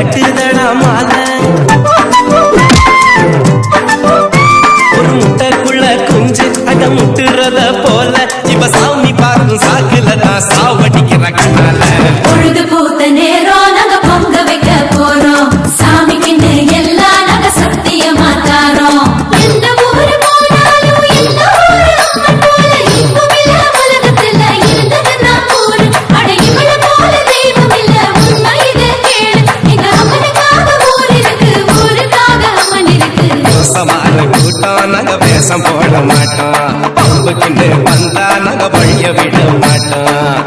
கட்டுதடா மாலை. ஒரு முட்டைக்குள்ள குஞ்சு அட முட்டுறத போல. இவ சாமி பார்க்கும் சாக்கு பாம்பு கண்டு வந்தா நாங்க வழிய விட மாட்டோம்.